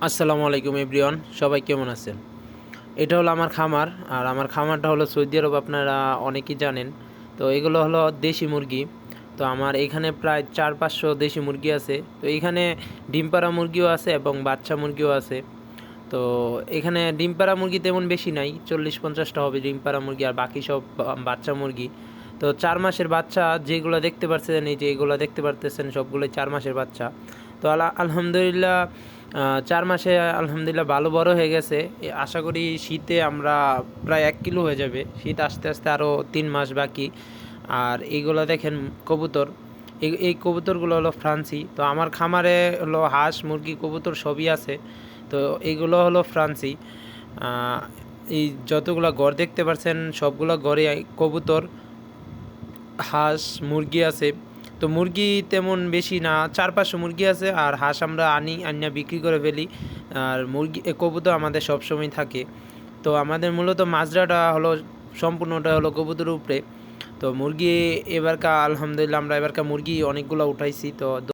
আসসালামু আলাইকুম, এভরিওয়ান। সবাই কেমন আছেন? এটা হলো আমার খামার, আর আমার খামারটা হলো সৌদি আরব, আপনারা অনেকেই জানেন। তো এগুলো হলো দেশি মুরগি। তো আমার এখানে প্রায় চার পাঁচশো দেশি মুরগি আছে। তো এখানে ডিম পাড়া মুরগিও আছে এবং বাচ্চা মুরগিও আছে। তো এখানে ডিম পাড়া মুরগি তেমন বেশি নাই, চল্লিশ পঞ্চাশটা হবে ডিম পাড়া মুরগি আর বাকি সব বাচ্চা মুরগি। তো চার মাসের বাচ্চা যেগুলো দেখতে পাচ্ছেন এই যে এগুলো দেখতে পারতেছেন, সবগুলোই চার মাসের বাচ্চা। তো আলা- আলহামদুলিল্লাহ চার মাসে আলহামদুলিল্লাহ ভালো বড় হয়ে গেছে। আশা করি শীতে আমরা প্রায় এক কিলো হয়ে যাবে। শীত আস্তে আস্তে আরও তিন মাস বাকি। আর এইগুলো দেখেন কবুতর। এই এই কবুতরগুলো হলো ফ্রান্সি। তো আমার খামারে হলো হাঁস, মুরগি, কবুতর সবই আছে। তো এইগুলো হলো ফ্রান্সি। এই যতগুলো ঘর দেখতে পাচ্ছেন সবগুলো ঘরে কবুতর, হাঁস, মুরগি আছে। তো মুরগি তেমন বেশি না চার পাঁচশো মুরগি আছে আর হাঁস আমরা আনি, আনিয়া বিক্রি করে ফেলি। আর মুরগি কবুতর আমাদের সবসময় থাকে। তো আমাদের মূলত মাজরাটা হলো, সম্পূর্ণটা হলো কবুতরের উপরে। তো মুরগি এবারকার আলহামদুলিল্লাহ আমরা এবারকার মুরগি অনেকগুলো উঠাইছি, তো